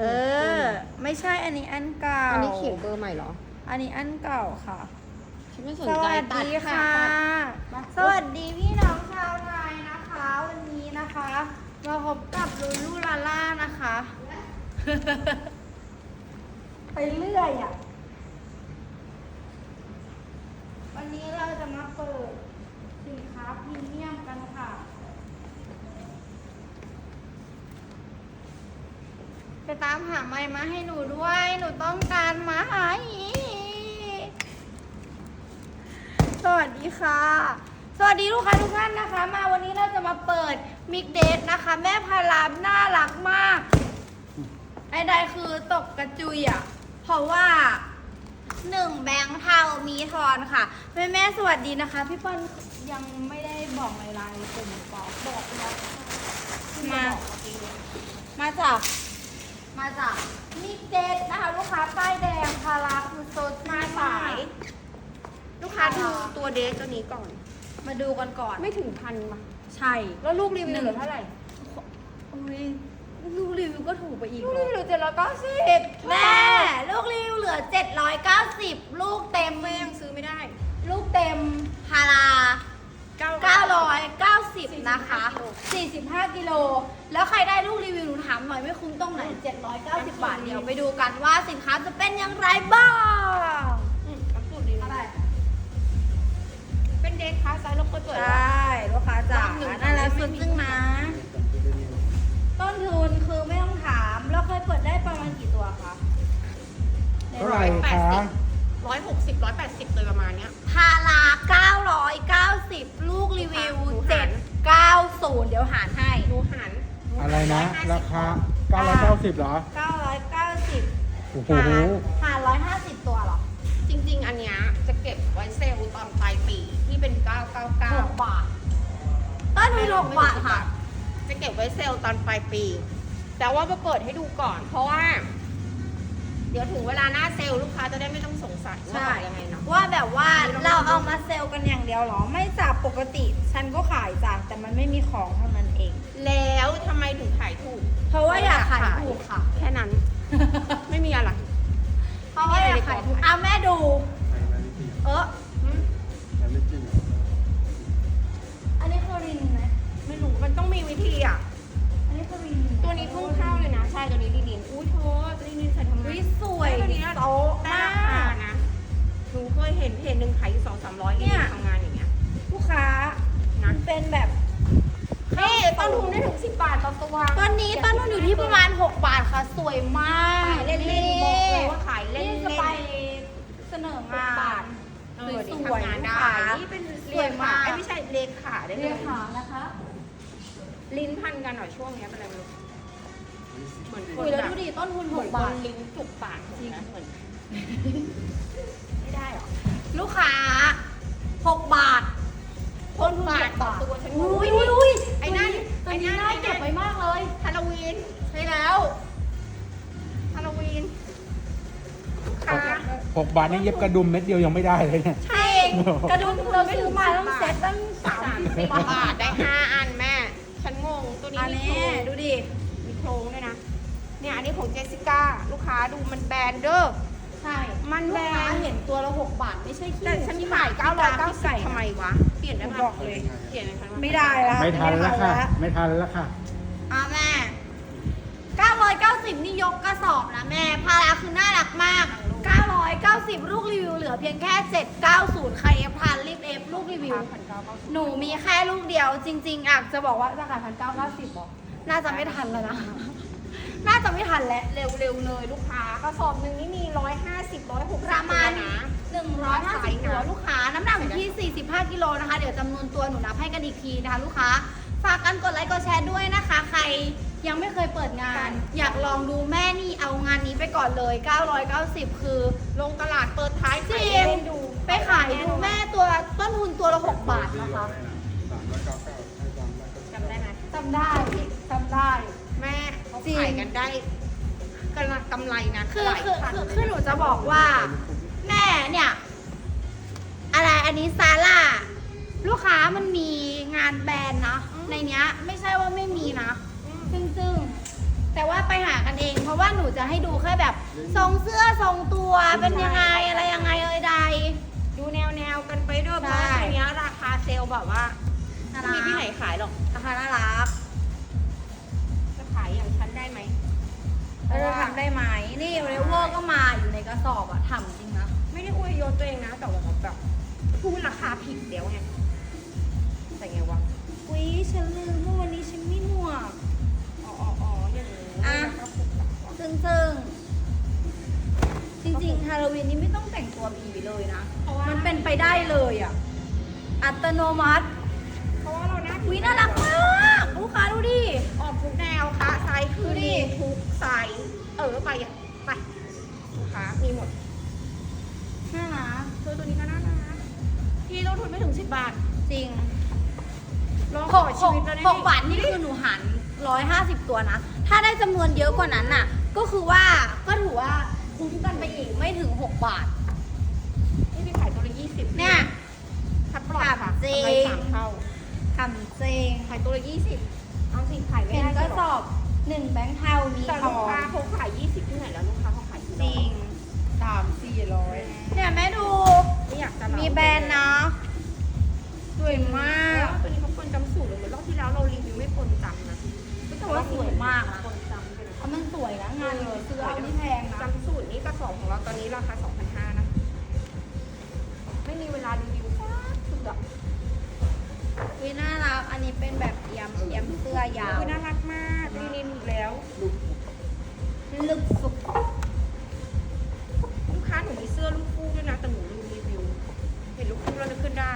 เออ ไม่ใช่อันนี้อันเก่า อันนี้เขียนเบอร์ใหม่เหรอ อันนี้อันเก่าค่ะ ฉันไม่สนสใจวัสตัดดีค่ะค่ะตัด สวัสดีพี่น้องชาวไทยนะคะ วันนี้นะคะมาพบกับลูลูลาล่านะคะ ไปเรื่อยอะ วันนี้เราจะมาเปิดสินค้าพรีเมียมกันค่ะ ไป ตามหาไม้มาให้หนูด้วย หนูต้องการไม้สวัสดีค่ะ สวัสดีลูกค้าทุกท่านนะคะ มาวันนี้เราจะมาเปิดมิกเดทนะคะ แม่พารามน่ารักมากไอ้ใดคือตกกระจุยอะ เพราะว่าหนึ่งแบงค์เทามีทอนค่ะ แม่แม่สวัสดีนะคะ พี่เปิ้ลยังไม่ได้บอกในไลน์กลุ่มบอกบอกแล้วมามาจาก มาจากมิกเดทนะคะลูกค้าป้ายแดงพาราคือโซดมาสาย ลูกค้าดูตัวเดทตัวนี้ก่อน มาดูกันก่อน ไม่ถึงพันป่ะใช่ แล้วลูกรีวิวเหลือเท่าไหร่อุ้ยลูกรีวิวก็ถูกไปอีก ลูกเหรรีอวิวเหลือเจ็ดร้อยเก้าสิบแม่ลูกรีวิวเหลือ790ลูกเต็มแม่ยังซื้อไม่ได้ ลูกเต็มพาราเก้า 990 นะคะ 45 กิโล แล้วใครได้ลูกรีวิวหนูถามหน่อยไม่คุ้มตรงไหน 790 บาทเดี๋ยวไปดูกันว่าสินค้าจะเป็นอย่างไรบ้างอืมเอาสูตรดีอะไรเป็นเดทค้าไซส์ลบก็สวยใชว่ะ่ลูกค้าจ๋าบ้านหนึ่งน่ารักสุดจึงนะ ต้นทุนคือไม่ต้องถามเราเคยเปิดได้ประมาณกี่ตัวคะเท่าไหร่แปดคะ อะไรนะ150ราคา990เหรอ990 โอ้โหหารหาร150 ตัวเหรอจริง ๆ อันเนี้ยจะเก็บไว้เซลล์ตอนปลายปีที่เป็น999 6บาทต้นทุน6บาทค่ะ จะเก็บไว้เซลล์ตอนปลายปี แต่ว่ามาเปิดให้ดูก่อน เพราะว่า เดี๋ยวถึงเวลาหน้าเซลล์ลูกค้าจะได้ไม่ต้องสงสัยว่าใช่ขายยังไงเนาะ ว่าแบบว่าเราเอามาเซลล์กันอย่างเดียวเหรอ ไม่จากปกติฉันก็ขายจ้ะแต่มันไม่มีของเท่านั้นเอง แล้วทำไมถึงขายถูก เพราะว่าอยากขายถูกค่ะ แค่นั้น ไม่มีอะไรเพราะว่าอยากขายถูกเอาแม่ดู เอออืมอันนี้คือรินไหมไม่รู้มันต้องมีวิธีอะ อันนี้คือรินตัวนี้เพิ่งเข้าเลยนะ ใช่ตัวนี้ลินินอุ้ยเธอตัวลินินในูเคยเห็นเพจหนึ่งขายสองสามร้อยเนี่เนี่ยยทำงานอย่างเงี้ย ลูกค้านะมันเป็นแบบนี่ต้นทุนได้ถึงสิบบาทต่อตัวตอนนี้ต้นทุนอยู่ที่ประมาณ 6 บาทค่ะ สวยมากขายเล่นๆบอกเลยว่าขายเล่นนี่ๆจะไปเสนองานเออนี่สวยทำงานๆได้ลูกค้านี่เป็นสเรีวยยนมากขาไอ้ยไม่ใช่เลนขาได้เลเรียยกหานะคะ ลิ้นพันกันหน่อยช่วงเนี้ยเป็นอะไรไม่รู้เหมือนคคุนยแล้วแบบดูดิต้นทุนเหมือน6คบานทลิ้นจุกปากจริงนะเหมือน 6บาทนี่เย็บกระดุมเม็ดเดียวยังไม่ได้เลยเนี่ย ใช่กระดุมเราซื้อมาต้องเซ็ตตั้งสามสามสิสิบบบาบาททได้ห้าอันแม่ ฉันงงตัวนี้อันมีนี้โครงดูดิ มีโครงด้วยนะ เนี่ยอันนี้ของเจสสิก้า ลูกค้าดูมันแบรนด์เด้อ ใช่มันลูแบกรค้านด์เห็นตัวละหกบาทไม่ใช่ขี้แต่ฉันขี้ขายขี้ไก่990ทำไมวะ เปลี่ยนได้ไหมบอกเลย เปลี่ยนไหมคะไม่ได้แล้วไม่ทันแล้วค่ะ ไม่ทันแล้วค่ะอะแม่990 นี่ยกกระสอบนะแม่พาราคือน่ารักมาก 990 ลูกรีวิวเหลือเพียงแค่ 790 ใครเอฟทันรีบเอฟลูกรีวิวพันเก้าเก้าสิบหนูมีแค่ลูกเดียวจริง ๆอะจะบอกว่าจะขายพันเก้าเก้าสิบบอกน่าจะไม่ทันแล้วนะ น่าจะไม่ทันแล้ว เร็วๆเลยลูกค้ากระสอบหนึ่งนี่มีร้อยห้าสิบร้อยหกประมาณนะ150ตัวลูกค้าน้ำหนักอยู่ที่ 45 กิโลนะคะ เดี๋ยวจำนวนตัวหนูนับให้กันอีกทีนะคะ ลูกค้า ฝากกันกดไลค์กดแชร์ด้วยนะคะใคร ยังไม่เคยเปิดงาน อยากลองดูแม่นี่เอางานนี้ไปก่อนเลย 990 คือลงตลาดเปิดท้ายจริขายงเล่นดูไปขายดูแม่ตัวต้นทุนตัวละ 6 บาทนะคะจำได้ไหมจำได้จำได้ แม่เขาจริงขายกันได้กำลังกำไรนะคือหลายคือพันคือคือหนูจะบอกว่า แม่เนี่ย อะไรอันนี้ซาร่าลูกค้ามันมีงานแบรนด์นะในเนี้ยไม่ใช่ว่าไม่มีนะ ซึ่งซึ่งแต่ว่าไปหากันเอง เพราะว่าหนูจะให้ดูแค่แบบ ทรงเสื้อทรงตัวเป็นยังไงอะไรยังไงเอ่ยใด ดูแนวแนวๆกันไปเด้อเพใช่ราะว่าตรงเนี้ยราคาเซลล์แบบว่าน่าไม่รักมีที่ไหนขายหรอก ราคาน่ารักจะขายอย่างฉันได้ไหมเราจะทำได้ไหมนี่เรเวอร์ก็มาอยู่ในกระสอบอะทำจริงนะ ไม่ได้อวยยศตัวเองนะ แต่ว่าแบบพูดราคาผิดเดี๋ยวไงแต่ไงวะ อุ้ยฉันลืมว่าวันนี้ฉันไม่หมวกอ๋ออ๋ออ๋อ อย่างนี้อะแล้วก็ผูกกับหัวซึ่งซึ่งจริงๆฮาโลวีนนี้ไม่ต้องแต่งตัวผีเลยนะเพราะว่ามันเป็นไปได้เลยอะอัตโนมัติ เพราะว่าเราหน้าอุ้ยน่ารักมากลูกค้าดูดิ ออกทุกแนวค่ะไซส์คือดูดิมีทุกไซส์เออไปอะไปลูกค้ามีหมดน่ารักตัวตัวนี้ก็น่ารักพี่ต้นทุนไม่ถึงสิบบาท จริงลองหขอกหชีกวิตแล้วได้หกบาทนี่คือหนูหัน ร้อยห้าสิบตัวนะ ถ้าได้จำนวนเยอะกว่านั้นน่ะ ก็คือว่าก็ถือว่าคุ้มกันไปอีกไม่ถึงหกบาท นี่พี่ขายตัวละยี่สิบเนี่ยถ้าปลอดค่ะจริง กำไรสามเท่าทำเจงขายตัวละยี่สิบเอาสิขายไม่เห็นได้ก็สอบหนึ่งแบงค์เทามีแต่ทลูอกงค้าเขาขายยี่สิบที่ไหนแล้วลูกค้าเขาขายที่จริง สามสี่ร้อยเนี่ยแม่ดู ไม่อยากจะเล่ามีแบรนด์นะสวยมากตัวนี้เขาคนจำสูตรเลยเหมือนรอบที่แล้วเรารีวิวไม่คนจำนะ แต่ว่าสวยมากนะคนจำไปเลยเพราะมันสวยนะงานเลยซื้อเอาที่แพงนะจำสูตรนี้กระสอบของเราตอนนี้ราคา2,500นะ ไม่มีเวลารีวิวสักชุดอะวิน่ารักอันนี้เป็นแบบเอียมเอียมเสื้อยาวคือน่ารักมากลีนินอีกแล้วลึกสุดลูกค้าหนูมีเสื้อลูกคู่ด้วยนะแต่หนูลืมรีวิว เห็นลูกคู่แล้วนึกขึ้นได้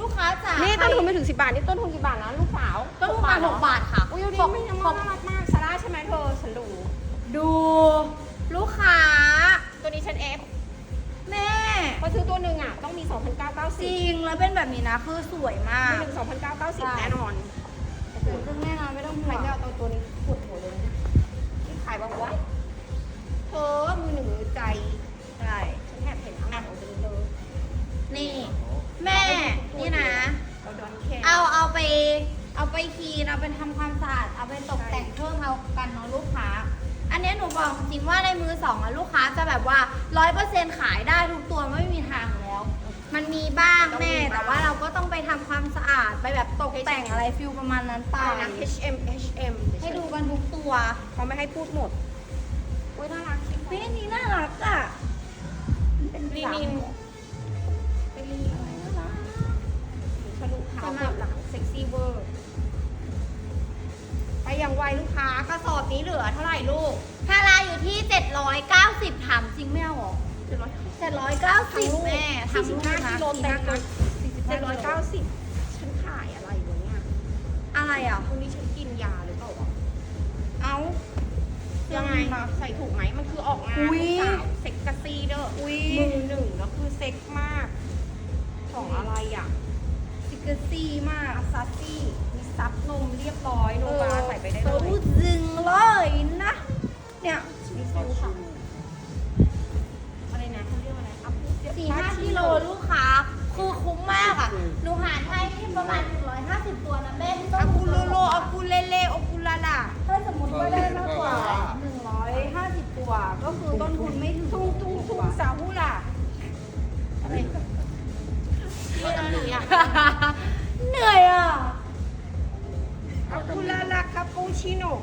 ลูกค้าจ๋านี่ใครต้นทุนไม่ถึง10บาทนี่ต้นทุนกี่บาทนะลูกสาว ต้นทุนมาหกบาทค่ะอุ้ยดูดิหกไม่ยังหน่ากรักมากซาร่าใช่ไหมเธอฉันดูดูลูกค้า ตัวนี้ฉันเอฟแม่พอซื้อตัวหนึ่งอะ ต้องมีจ2,990ริงแล้วเป็นแบบนี้นะ คือสวยมากมีหนึ่ง2,990 แน่นอนสวยซึ่งแน่นอนไม่ต้องใคห่รวงไม่เอาตัวตัวนี้ปวดหัวเลยนะที่ขายบอกว่า จริงว่าในมือสองอะลูกค้าจะแบบว่าร้อยเปอร์เซ็นขายได้ทุกตัวไม่มีทางอยู่แล้ว มันมีบ้างแม่ แต่ว่าเราก็ต้องไปทำความสะอาดไปแบบตกแต่งอะไรฟิลประมาณนั้นไปอะไรนะ H M H M ให้ดูกันทุกตัว เขาไม่ให้พูดหมดอุ้ยน่ารักจริงเฮ้ยอันนี้น่ารักอะมันเป็นลีสามนินเป็นลีนินอะไรน่ารักทะลุเท้าเปิดหลังเซ็กซี่เวอร์ไปอย่างไวลูกค้ากระสอบนี้เหลือเท่าไหร่ลูก พาราอยู่ที่ 790ถามจริงไม่เอาหรอเจ็ดร้อย790 แม่สี่ทำสิลูบกห้านะกิโลเต็มนะ45เจ็ดร้อยเก้าสิบฉันขายอะไรวะเนี่ยอะไรอะวันนี้ฉันกินยาหรือเปล่าวะเอายังไงใส่ถูกไหมมันคือออกงานอุ๊ยลูกสาวเซ็กกะซีเด้ออุ้ยมือหนึ่งแล้วคือเซ็กมาก ของอะไรอะซิกเกอร์ซี่มาก อาซาซี่มีซับนมเรียบร้อยโนบาใส่ไปได้เลรู้ยจึงเลยนะ เนี่ยมีฟิลค่ะอะไรนะเขาเรียกว่าอะไรอัพสี่ห้ากิโลลูกค้าคือคุ้มมากอะ หนูหารให้ที่ประมาณ 150 ตัวนะแม่ที่ต้อาองกูโลโลอากูเลเลอากูลาลาถ้าสมมติว่าได้มากกว่า 150 ตัว ก็คือต้นทุนไม่ถึงทุ่งทุ่งทุ่งสาฮูล่ะอะไรเรื่องอะไรอะเหนื่อยอะอากูลาลาคาปูชิโน่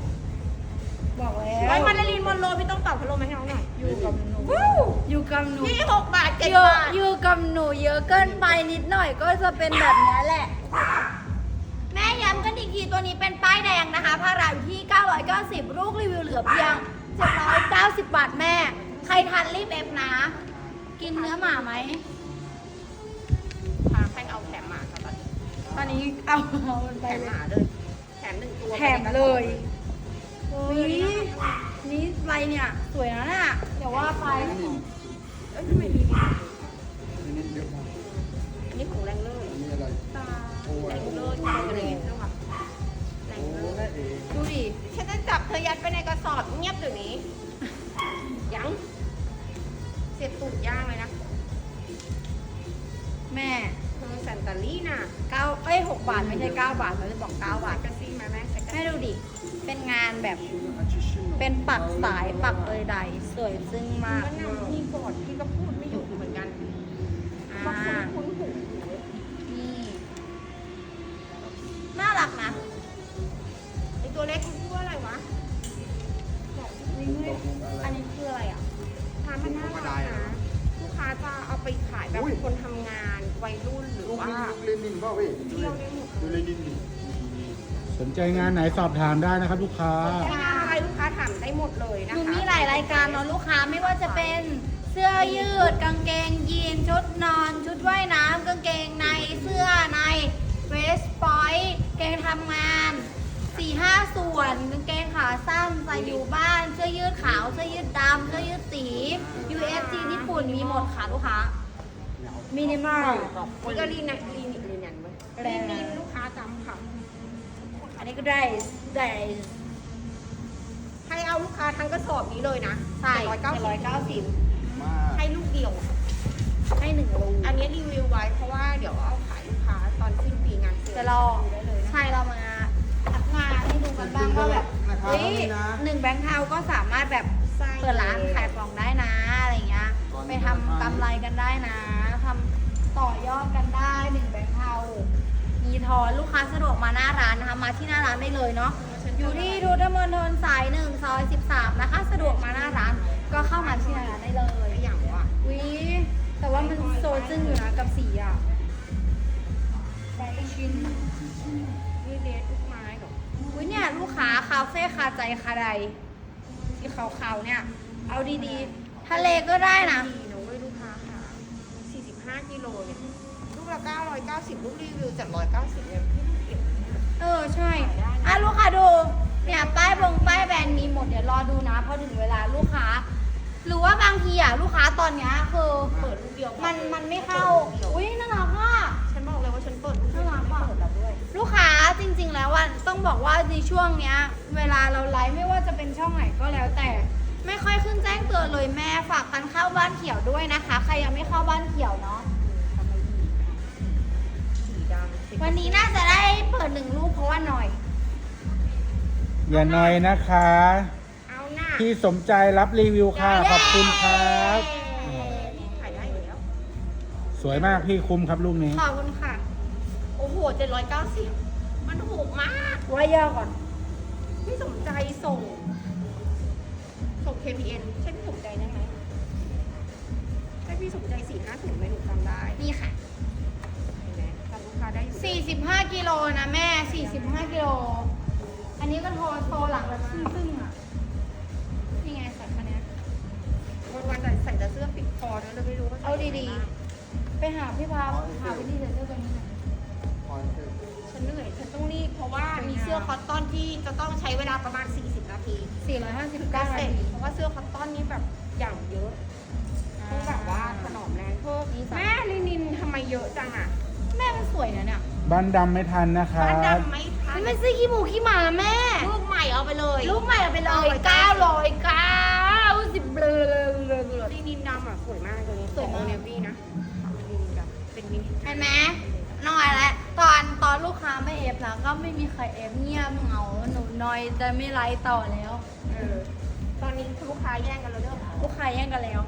บอกแล้ไว้วมาลาลินมอนโรไม่ต้องตอบพัดลมให้น้องหน่อยอยู่กับหนูวู้อยู่กับหนูยี่หกบาทเจ็ดอยู่บาทอยู่กับหนูเยอะเกินไปนิดหน่อยก็จะเป็นแบบเนี้ยแหละ แม่ย้ำกันอีกทีตัวนี้เป็นป้ายแดงนะคะพาราอยู่ที่ 990 ลูกรีวิวเหลือเพียง 790 บาทแม่ ใครทันรีบเอฟนะ กินเนื้อหมาไหมพาแค่เอาแถมหมาครับตอนนี้ตอนนี้เอาเอามันแถไปมเลหมายเลยแถมหนึ่งตัวแถมเลย นี่นี่ไรเนี่ย สวยนะน่ะเดี๋ยวว่าไปเอ้ยทำไมมีนอันนี้เยอะมากอันนี้ของแรงเลอร์อันนี้อะไรตาแรงเลอร์ที่เป็นอะไรอย่างเงี้ยค่ะแรงเลอร์ดูดิฉันจะจับเธอยัดไปในกระสอบเงียบเดี๋ยวนี้ ยัง เสียบตูดย่างเลยนะ แม่เธอแซนตาลีน่ะเก้าเอ้ยหกบาทไม่ใช่เก้าบาทเราจะบอกเก้าบาทกระซี่มาแม่แม่ดูดิ เป็นงานแบบ เป็นปักสายปักเลยใดสวยซึ้งมาก ก็นำพี่ก่อนพี่ก็พูด สนใจงานไหนสอบถามได้นะครับ ลูกค้า ใช้งานอะไรลูกค้าถามได้หมดเลยหนะนูคะมีหลายรายการเนาะลูกค้าไม่ว่าจะเป็นเสื้อยืด กางเกงยีน ชุดนอน ชุดว่ายน้ำกางเกงในเสื้อในเวสปอยเกงทำงานสี่ห้าส่วนกางเกงขาสั้นใส่อยู่บ้าน เสื้อยืดขาวเสื้อยืดดำเสื้อยืดสี USG ญี่ปุ่นมีหมดค่ะลูกค้ามินิมอล นี่ก็รีนรีนรีนยันไว้รีนนินลูกค้าจำค่ะอั นนี้ก็ได้ได้ให้เอาลูกค้าทั้งกระสอบนี้เลยนะใช่ร้อยเก้าร้อยเก้าสิบมาให้ลูกเดียว ให้หนึ่งรูอันนี้รีวิวไว้เพราะว่าเดี๋ยวเอาขายลูกค้าตอนสิ้นปีงานเซลล์จะรอดูได้เลยนะใช่เรามาทักงานให้ดูกันบ้างว่าแบบนะครับเฮ้ยนี่นะหนึ่งแบงค์เทาก็สามารถแบบใช่เปิดร้านขายของได้นะอะไรเงี้ยก่อนไปทำกำไรกันได้นะทำต่อยอดกันได้หนึ่งแบงค์เทา มีทอนลูกค้าสะดวกมาหน้าร้านนะคะ มาที่หน้าร้านได้เลยเนาะอยู่ที่ดูดมณฑลสายหนึ่งซอยสิบสามนะคะ สะดวกมาหน้าร้านก็เข้ามาที่หน้าร้านได้เลยอย่างว่าวิแต่ว่ามันโซจึ้งอยู่นะกับสีอะไปชิ้นนี่เดทลูกไม้เหรออุ้ยเนี่ยลูกค้าคาเฟ่คาใจคาใดที่ขาวๆเนี่ย เอาดีๆ ทะเลก็ได้นะดีนะเว้ยลูกค้าค่ะ45กิโลเนี่ย ลูกละ 990 ลูกรีวิว 790เนี่ยพี่เก็บเออใช่อะลูกค้าดู เนี่ยป้ายบงป้ายแบรนด์มีหมดเดี๋ยวรอดูนะพอถึงเวลาลูกค้า หรือว่าบางทีอะลูกค้าตอนเนี้ยคือเปิดลูกเดียวมันมันไม่เข้า อุ้ยน่ารักอะฉันบอกเลยว่าฉันเปิดลูกเดียวน่ารักไม่อะเปิดแล้วด้วย ลูกค้าจริง ๆ แล้วว่าต้องบอกว่าในช่วงเนี้ย เวลาเราไลฟ์ไม่ว่าจะเป็นช่องไหนก็แล้วแต่ ไม่ค่อยขึ้นแจ้งเตือนเลยแม่ฝากกันเข้าบ้านเขียวด้วยนะคะ ใครยังไม่เข้าบ้านเขียวเนาะสีดำ วันนี้น่าจะได้เปิดหนึ่งรูปเพราะว่าหน่อย อย่าน้อยนะคะ เอาหน้าที่สมใจรับรีวิวค่ะ ขอบคุณครับ ขายได้อยู่แล้ว สวยมากพี่คุ้มครับลูกนี้ ขอบคุณค่ะ โอ้โห790มันถูกมากไว้ย่อก่อน พี่สมใจส่ง ส่ง KPN ใช่พี่สมใจได้ไหมใช่พี่สมใจสี่ห้าถุงไหมหนูจำได้ นี่ค่ะ ได้อยู่45กิโลนะแม่ 45กิโล อันนี้ก็โทรโทรหลังแบบซึ่งๆอะ นี่ไงสัตว์คันเนี้ยวันวันๆแต่ใส่แต่เสื้อปิดคอนะเลยไม่รู้ว่าใส่เอาดีๆะไรบ้างไปหาพี่พาหาวิธีใส่เสื้อตัวนี้หน่อยคอนเซ็ปต์ฉันเหนื่อยฉันต้องรีบเพราะว่ามีเสื้อคอตตอนที่จะต้องใช้เวลาประมาณ 40 นาที459ก็นาเสร็จทีเพราะว่าเสื้อคอตตอนนี้แบบอย่างเยอะต้องแบบว่าถนอมแรงเพิ่มแม่ลินินทำไมเยอะจังอะ แม่มันสวยนะเนี่ยบ้านดำไม่ทันนะครับ้านบ ดำไม่ทันมันไม่ซื้อขี้หมูขี้หมาแม่ ลูกใหม่เอาไปเลยลูกใหม่เอาไปเลย909สิบเบลอเบลอเบลอลินินดำอะสวยมากตัวนี้สวยมาก เนวี่นะลินินดำเป็นมินิเห็นไหมน้อยแล้วตอนตอนลูกค้าไม่เอฟแล้วก็ไม่มีใครเอฟเงียบเหงาหนูน้อยจะไม่ไลฟ์ต่อแล้ว เออตอนนี้ลูกค้าแย่งกันแล้วเด้อลูกค้าแย่งกันแล้ว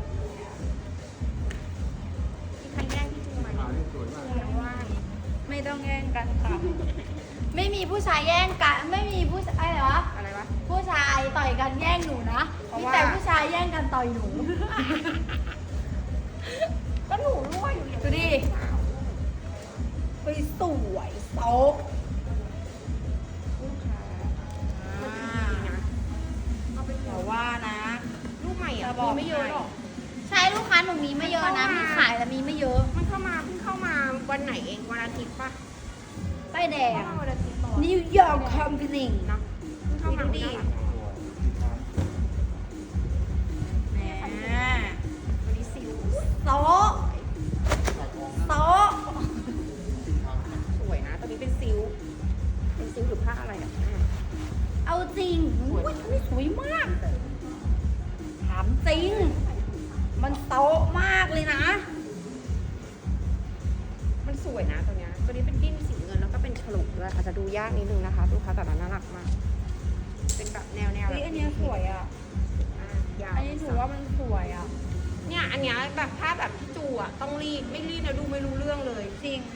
ไม่ต้องแย่งกันค่ะ ไม่มีผู้ชายแย่งกัน ไม่มีผู้ชายอะไรวะ อะไรวะ ผู้ชายต่อยกันแย่งหนูนะเพราะมีว่า แต่ผู้ชายแย่งกันต่อยหนู ก็หนูรั่วอยู่อย่างดูดิไปสวยโต๊ะลูกค้ามันดีนะเอาไปเถแต่อะว่านะ ลูกใหม่อะจะบอกมีไม่เยอะหรอกใช่ ลูกค้าหนูมีไม่เยอะนะมีขายแต่มีไม่เยอะ มันเข้ามาเพิ่งเข้ามาวันไหนเองวันอาทิตย์ป่ะป้ายแดเข้างมาวันอาทิตย์ต่อนิวยอร์กคอมพานีเนาะเพิ่งเข้ามาดูดิ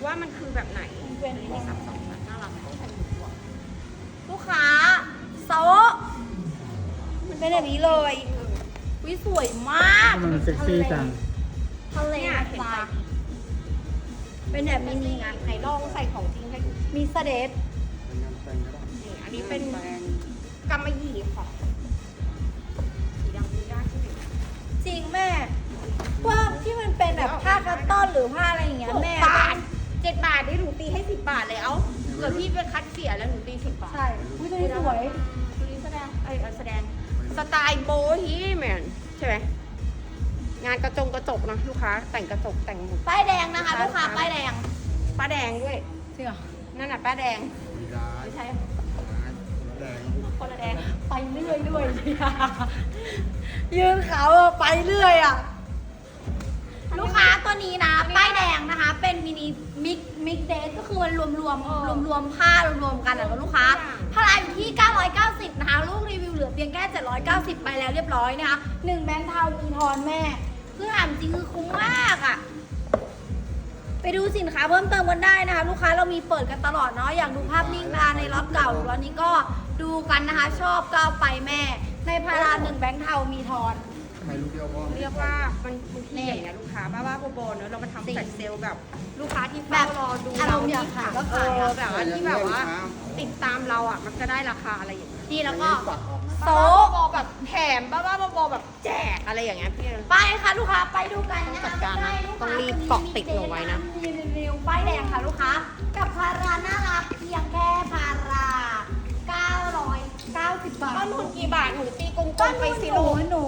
ว่ามันคือแบบไหนมันเป็นมีสับสองแบบน่ารักต้องใส่หมวกลูกค้าโซะมันเป็นแบบนี้เลยวิสวยมากทำไมมันเซ็กซี่จังทะเลเนี่ยนะเห็นจ๊ะปะเป็นแบบมินิงานไหนลองใส่ของจริงให้ดูมีสเดทเป็นงานแต่งก็ได้นี่อันนี้เป็นแต่งกำมะหยี่ค่ะสีดำดูได้ใช่ไหมจริงแม่พวกที่มันเป็นแบบผ้าคัตตอนหรือผ้าอะไรอย่างเงี้ยหกแม่บาท เจ็ดบาทนี่หนูตีให้สิบบาทเลยเอ้าเกิดพี่เป็นคัดเสียแล้วหนูตีสิบบาทใช่อุ้ยตัวนี้สวยตัวนี้แสดงเอ้ยเออแสดงสไตล์โบฮีแมนใช่ไหมงานกระจงกระจกนะลูกค้า แต่งกระจกแต่งหมุดป้ายแดงนะคะลูกค้าป้ายแดงป้าแดงด้วยจริงเหรอนั่นน่ะป้าแดงมีร้ายไม่ใช่แดงคนละแดงไปเรื่อยด้วยยืนเขาอะไปเรื่อยอะ ลูกค้าตัวนี้นะ ป้ายแดงนะคะ เป็นมินิมิกมิกเดทก็คือมันรวมรวมรวมรวมผ้ารวมๆกันอะลูกค้าพลายอยู่ที่ 990 นะคะ ลูกรีวิวเหลือเพียงแค่ 790 ไปแล้วเรียบร้อยนะคะหนึ่งแบงค์เทามีทอนแม่คือถามจริงคือคุ้มมากอะไปดูสินค้าเพิ่มเติมกันได้นะคะ ลูกค้าเรามีเปิดกันตลอดเนาะอย่ากดูภาพนิ่งนะคะในรอบเก่าแล้วนี้ก็ดูกันนะคะ ชอบก็ไปแม่ ในพาราหนึ่งแบงค์เทามีทอน ใครลูกเดียวพอเรียกว่ามันบางทีอย่างเงี้ยลูกค้าบ้าบ้าๆบอๆเนอะเรามาทำแฟลชเซลล์แบบลูกค้าที่เฝ้ารอดูอารมณ์อยากขายก็ขายอะ เออแบบว่าที่แบบว่าติดตามเราอะมันจะได้ราคาอะไรอย่างเงี้ยนี่แล้วก็ปักออกโต๊บ้าะๆบอๆแบบแถมบ้าบ้าๆบอๆแบบแจกอะไรอย่างเงี้ยพี่ ไปค่ะลูกค้าไปดูกันนะต้องจัคะดการนะได้ลูค้ต้องรีบเกาะติดหนูไว้นะ มีรีวิวป้ายแดงค่ะลูกค้า กับพาราน่ารักเพียงแค่พารา 990 บาทต้นทุนกี่บาทหนูตีกลต้มนๆทุไปนสิหนูลูกหนู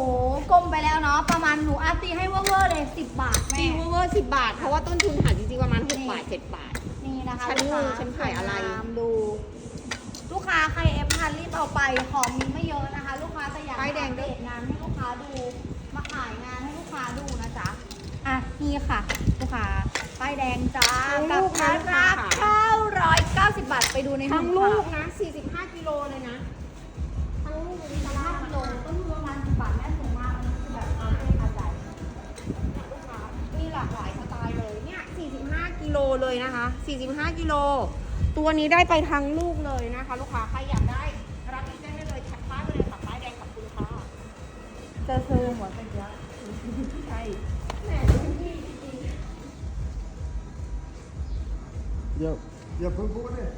กลมไปแล้วเนาะประมาณหนูอาตีให้เวอร์ๆเลย 10 บาทตีแม่เวอร์สิบบาท เพราะว่าต้นทุนหารจริงๆประมาณหกบาทเจ็ดบาท นี่นะคะฉันลูกค้างงฉันขายอะไร ตามดู ลูกค้าใครเอฟพันรีบเอาไปของมีไม่เยอะนะคะ ลูกค้าแต่อยากป้ายแดงด้วย อัปเตงานให้ลูกค้าดูมาขายงานให้ลูกค้าดูนะจ๊ะอะนี่ค่ะ ลูกค้าป้ายแดงจ้าทั้งกัลูบกพานะราค่ะ990 บาทไปดูในทั้งห้อลูกค่ะ นะ 45กิโลเลยนะทั้งลู กเลยมีนะห้ากิโลต้นทุนประมาณ10บาทแม่ถูกมากอันนี้คือแบบเอาให้อาใจลูกค้ามีหลากหลายสไตล์เลยเนี่ย45กิโลเลยนะคะ 45 กิโล ตัวนี้ได้ไปทั้งลูกเลยนะคะ ลูกค้าใครอยากได้รับอีกได้เลยแคปป้ายไปเลยค่ะป้ายแดงขอบคุณค่ะเจอเธอหัวเป็นเยอะใช่แหมดูดีจริงอย่าอย่าเพิ่งพูดเลย